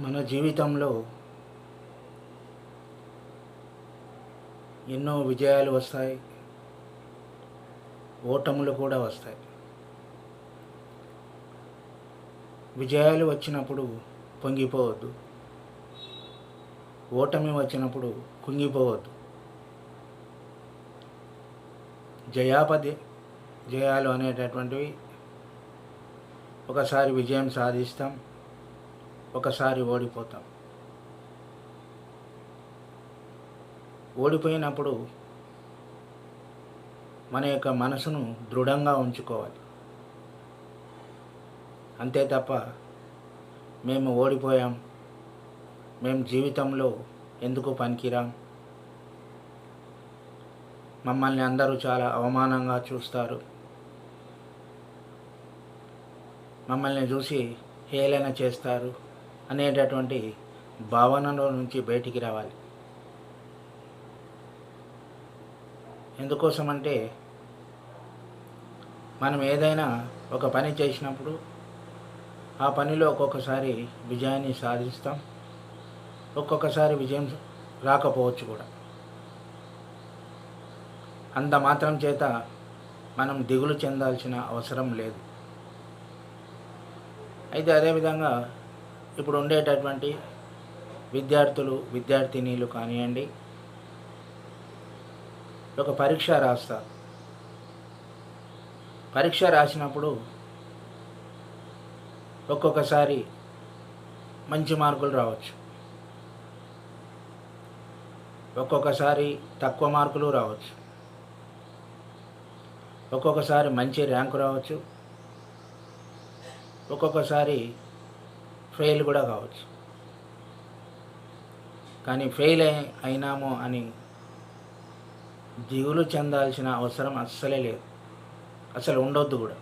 మన జీవితంలో ఎన్నో విజయాలు వస్తాయి. ఓటములు కూడా వస్తాయి. విజయాలు వచ్చినప్పుడు పొంగిపోవద్దు. ఓటమి వచ్చినప్పుడు కుంగిపోవద్దు. జయాపది జయాలు అనేటటువంటివి ఒకసారి విజయం సాధిస్తాం. ఒకసారి ఓడిపోతాం. ఓడిపోయినప్పుడు మన యొక్క మనసును దృఢంగా ఉంచుకోవాలి. అంతే తప్ప మేము ఓడిపోయాం. మేము జీవితంలో ఎందుకు పనికిరాం? మమ్మల్ని అందరూ చాలా అవమానంగా చూస్తారు. మమ్మల్ని చూసి హేళన చేస్తారు. అనేటటువంటి భావనలో నుంచి బయటికి రావాలి. ఎందుకోసమంటే మనం ఏదైనా ఒక పని చేసినప్పుడు ఆ పనిలో ఒక్కొక్కసారి విజయాన్ని సాధిస్తాం. ఒక్కొక్కసారి విజయం రాకపోవచ్చు కూడా. అంత మాత్రం చేత మనం దిగులు చెందాల్సిన అవసరం లేదు. అయితే అదేవిధంగా ఇప్పుడు ఉండేటటువంటి విద్యార్థులు విద్యార్థినీలు కానివ్వండి ఒక పరీక్ష రాస్తారు పరీక్ష రాసినప్పుడు ఒక్కొక్కసారి మంచి మార్కులు రావచ్చు. ఒక్కొక్కసారి తక్కువ మార్కులు రావచ్చు. ఒక్కొక్కసారి మంచి ర్యాంకు రావచ్చు. ఒక్కొక్కసారి ఫెయిల్ కూడా కావచ్చు. కానీ ఫెయిల్ అయి అయినాము అని దిగులు చెందాల్సిన అవసరం అస్సలే లేదు. అసలు ఉండొద్దు కూడా.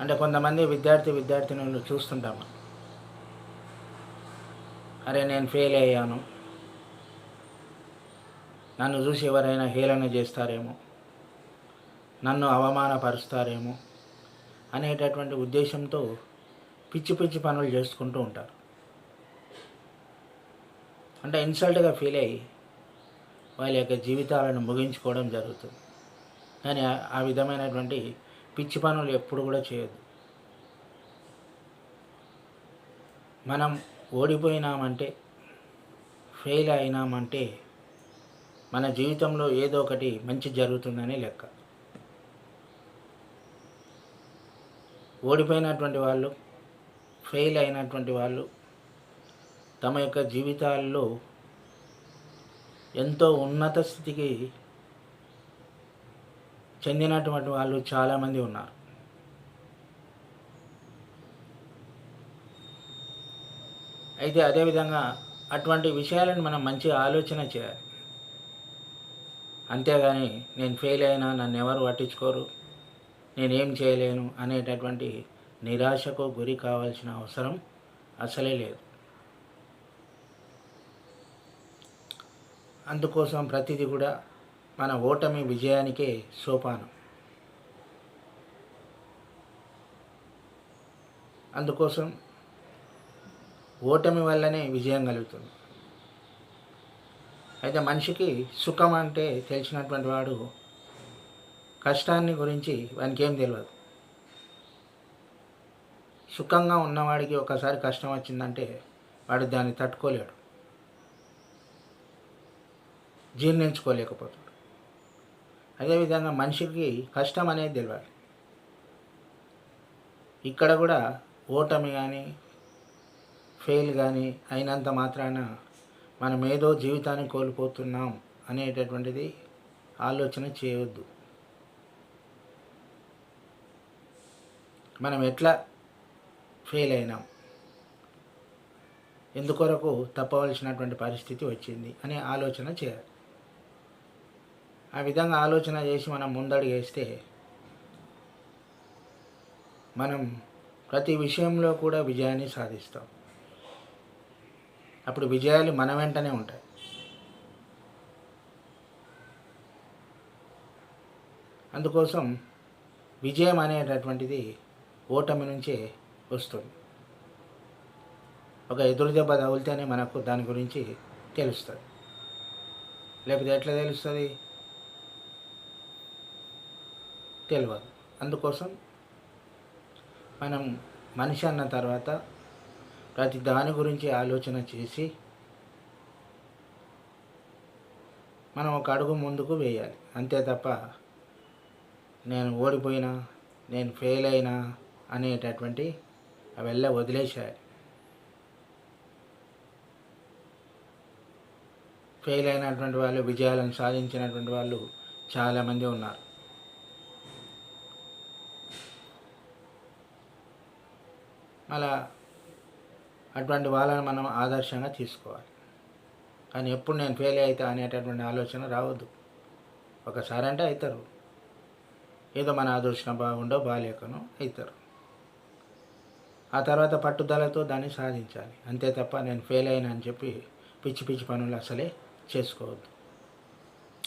అంటే కొంతమంది విద్యార్థి విద్యార్థినులు చూస్తుంటాము. అరే నేను ఫెయిల్ అయ్యాను. నన్ను చూసి ఎవరైనా హేళన చేస్తారేమో. నన్ను అవమానపరుస్తారేమో అనేటటువంటి ఉద్దేశంతో పిచ్చి పిచ్చి పనులు చేసుకుంటూ ఉంటారు. అంటే ఇన్సల్ట్గా ఫీల్ అయ్యి వాళ్ళ యొక్క జీవితాలను ముగించుకోవడం జరుగుతుంది. కానీ ఆ- విధమైనటువంటి పిచ్చి పనులు ఎప్పుడు కూడా చేయొద్దు. మనం ఓడిపోయినామంటే ఫెయిల్ అయినామంటే మన జీవితంలో ఏదో ఒకటి మంచి జరుగుతుందని లెక్క. ఓడిపోయినటువంటి వాళ్ళు ఫెయిల్ అయినటువంటి వాళ్ళు తమ యొక్క జీవితాల్లో ఎంతో ఉన్నత స్థితికి చెందినటువంటి వాళ్ళు చాలామంది ఉన్నారు. అయితే అదేవిధంగా అటువంటి విషయాలను మనం మంచి ఆలోచన చేయాలి. అంతేగాని నేను ఫెయిల్ అయినా నన్ను ఎవరు పట్టించుకోరు నేనేం చేయలేను అనేటటువంటి నిరాశకు గురి కావాల్సిన అవసరం అసలే లేదు. అందుకోసం ప్రతిదీ కూడా మన ఓటమి విజయానికే సోపానం. అందుకోసం ఓటమి వల్లనే విజయం కలుగుతుంది. అయితే మనిషికి సుఖం అంటే తెలిసినటువంటి వాడు కష్టాన్ని గురించి వానికి ఏం తెలియదు సుఖంగా ఉన్నవాడికి ఒకసారి కష్టం వచ్చిందంటే వాడు దాన్ని తట్టుకోలేడు. జీర్ణించుకోలేకపోతాడు. అదేవిధంగా మనిషికి కష్టం అనేది తెలియాలి ఇక్కడ కూడా ఓటమి కానీ ఫెయిల్ కానీ అయినంత మాత్రాన మనం ఏదో జీవితాన్ని కోల్పోతున్నాం అనేటటువంటిది ఆలోచన చేయవద్దు మనం ఎట్లా ఫెయిల్ అయినాం ఎందుకొరకు తప్పవలసినటువంటి పరిస్థితి వచ్చింది అనే ఆలోచన చేయాలి ఆ విధంగా ఆలోచన చేసి మనం ముందడుగు వేస్తే మనం ప్రతి విషయంలో కూడా విజయాన్ని సాధిస్తాం. అప్పుడు విజయాలు మన వెంటనే ఉంటాయి. అందుకోసం విజయం అనేటటువంటిది ఓటమి నుంచే వస్తుంది. ఒక ఎదురు దెబ్బ తగిలితేనే మనకు దాని గురించి తెలుస్తుంది. లేకపోతే ఎట్లా తెలుస్తుంది? తెలియదు అందుకోసం మనం మనిషి అన్న తర్వాత ప్రతి దాని గురించి ఆలోచన చేసి మనం ఒక అడుగు ముందుకు వేయాలి. అంతే తప్ప నేను ఓడిపోయినా నేను ఫెయిల్ అయినా అనేటటువంటి అవెల్లా వదిలేసేయాలి ఫెయిల్ అయినటువంటి వాళ్ళు విజయాలను సాధించినటువంటి వాళ్ళు చాలామంది ఉన్నారు అలా అటువంటి వాళ్ళని మనం ఆదర్శంగా తీసుకోవాలి కానీ ఎప్పుడు నేను ఫెయిల్ అవుతా అనేటటువంటి ఆలోచన రావద్దు ఒకసారి అంటే అవుతారు ఏదో మన అదృష్టం బాగుండో బాగాలేకనో అవుతారు ఆ తర్వాత పట్టుదలతో దాన్ని సాధించాలి. అంతే తప్ప నేను ఫెయిల్ అయినా అని చెప్పి పిచ్చి పిచ్చి పనులు అసలే చేసుకోవద్దు.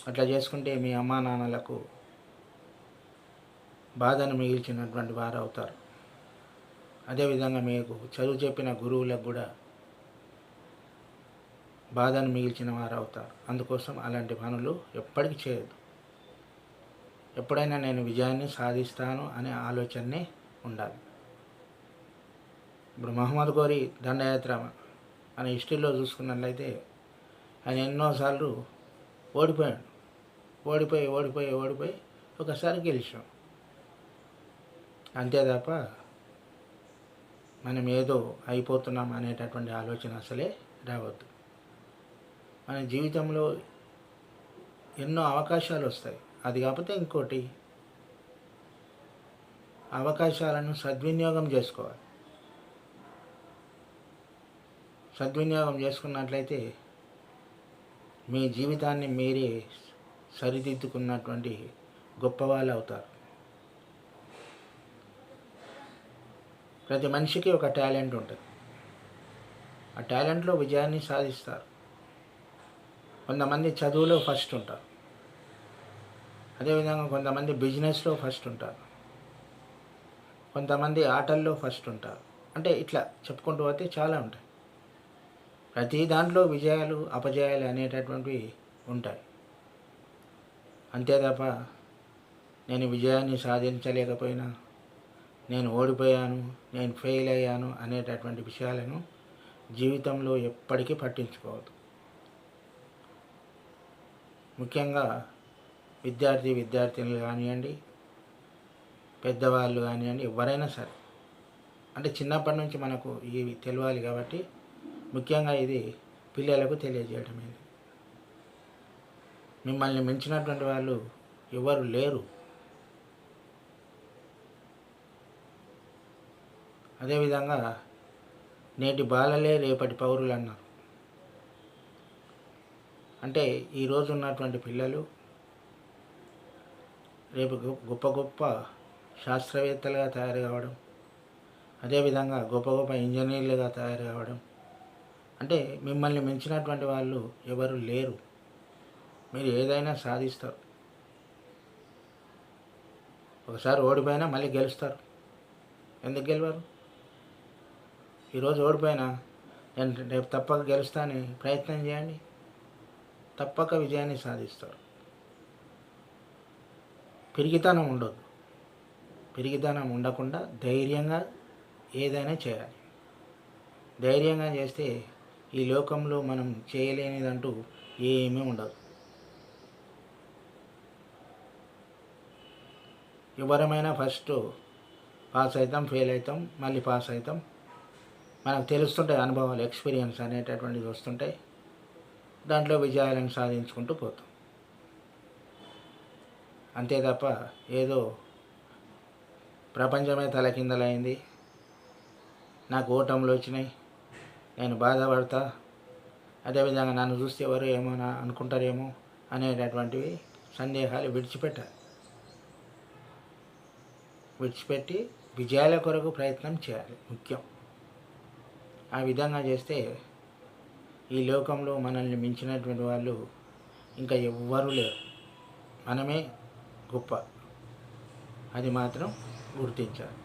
అట్లా చేసుకుంటే మీ అమ్మా నాన్నలకు బాధను మిగిల్చినటువంటి వారు అవుతారు. అదేవిధంగా మీకు చదువు చెప్పిన గురువులకు కూడా బాధను మిగిల్చిన వారు అవుతారు. అందుకోసం అలాంటి పనులు ఎప్పటికీ చేయదు ఎప్పుడైనా నేను విజయాన్ని సాధిస్తాను అనే ఆలోచనే ఉండాలి. ఇప్పుడు మహమ్మద్ గోరి దండయాత్ర మన హిస్టరీలో చూసుకున్నట్లయితే ఆయన ఎన్నోసార్లు ఓడిపోయాడు. ఓడిపోయి ఓడిపోయి ఓడిపోయి ఒకసారి గెలిచాం. అంతే తప్ప మనం ఏదో అయిపోతున్నాం అనేటటువంటి ఆలోచన అసలే రావద్దు. మన జీవితంలో ఎన్నో అవకాశాలు వస్తాయి. అది కాకపోతే ఇంకోటి అవకాశాలను సద్వినియోగం చేసుకోవాలి. సద్వినియోగం చేసుకున్నట్లయితే మీ జీవితాన్ని మీరే సరిదిద్దుకున్నటువంటి గొప్పవాళ్ళు అవుతారు. ప్రతి మనిషికి ఒక టాలెంట్ ఉంటుంది. ఆ టాలెంట్లో విజయాన్ని సాధిస్తారు. కొంతమంది చదువులో ఫస్ట్ ఉంటారు. అదేవిధంగా కొంతమంది బిజినెస్లో ఫస్ట్ ఉంటారు. కొంతమంది ఆటల్లో ఫస్ట్ ఉంటారు. అంటే ఇట్లా చెప్పుకుంటూ పోతే చాలా ఉంటాయి. ప్రతి దాంట్లో విజయాలు అపజయాలు అనేటటువంటివి ఉంటాయి. అంతే తప్ప నేను విజయాన్ని సాధించలేకపోయినా నేను ఓడిపోయాను నేను ఫెయిల్ అయ్యాను అనేటటువంటి విషయాలను జీవితంలో ఎప్పటికీ పట్టించుకోవద్దు. ముఖ్యంగా విద్యార్థి విద్యార్థినులు కానివ్వండి పెద్దవాళ్ళు కానివ్వండి ఎవరైనా సరే. అంటే చిన్నప్పటి నుంచి మనకు ఇవి తెలియాలి కాబట్టి ముఖ్యంగా ఇది పిల్లలకు తెలియజేయడమైంది మిమ్మల్ని మించినటువంటి వాళ్ళు ఎవరు లేరు. అదేవిధంగా నేటి బాలలే రేపటి పౌరులు అన్నారు. అంటే ఈరోజు ఉన్నటువంటి పిల్లలు రేపు గొప్ప గొప్ప శాస్త్రవేత్తలుగా తయారు కావడం అదేవిధంగా గొప్ప గొప్ప ఇంజనీర్లుగా తయారు కావడం అంటే మిమ్మల్ని మించినటువంటి వాళ్ళు ఎవరు లేరు. మీరు ఏదైనా సాధిస్తారు. ఒకసారి ఓడిపోయినా మళ్ళీ గెలుస్తారు. ఎందుకు గెలవరు? ఈరోజు ఓడిపోయినా నేను రేపు తప్పక గెలుస్తాని ప్రయత్నం చేయండి. తప్పక విజయాన్ని సాధిస్తారు. పిరిగితనం ఉండదు పిరిగితనం ఉండకుండా ధైర్యంగా ఏదైనా చేయాలి. ధైర్యంగా చేస్తే ఈ లోకంలో మనం చేయలేనిదంటూ ఏమీ ఉండదు. ఎవరమైనా ఫస్ట్ పాస్ అవుతాం ఫెయిల్ అవుతాం మళ్ళీ పాస్ అవుతాం మనకు తెలుస్తుంటాయి అనుభవాలు ఎక్స్పీరియన్స్ అనేటటువంటిది వస్తుంటాయి. దాంట్లో విజయాలను సాధించుకుంటూ పోతాం. అంతే తప్ప ఏదో ప్రపంచమే తలకిందలైంది నాకు ఓటములు వచ్చినాయి నేను బాధపడతా. అదేవిధంగా నన్ను చూస్తే ఎవరు ఏమో అనుకుంటారేమో అనేటటువంటివి సందేహాలు విడిచిపెట్టాలి విడిచిపెట్టి విజయాల కొరకు ప్రయత్నం చేయాలి ముఖ్యం. ఆ విధంగా చేస్తే ఈ లోకంలో మనల్ని మించినటువంటి వాళ్ళు ఇంకా ఎవ్వరూ లేరు. మనమే గొప్ప. అది మాత్రం గుర్తించాలి.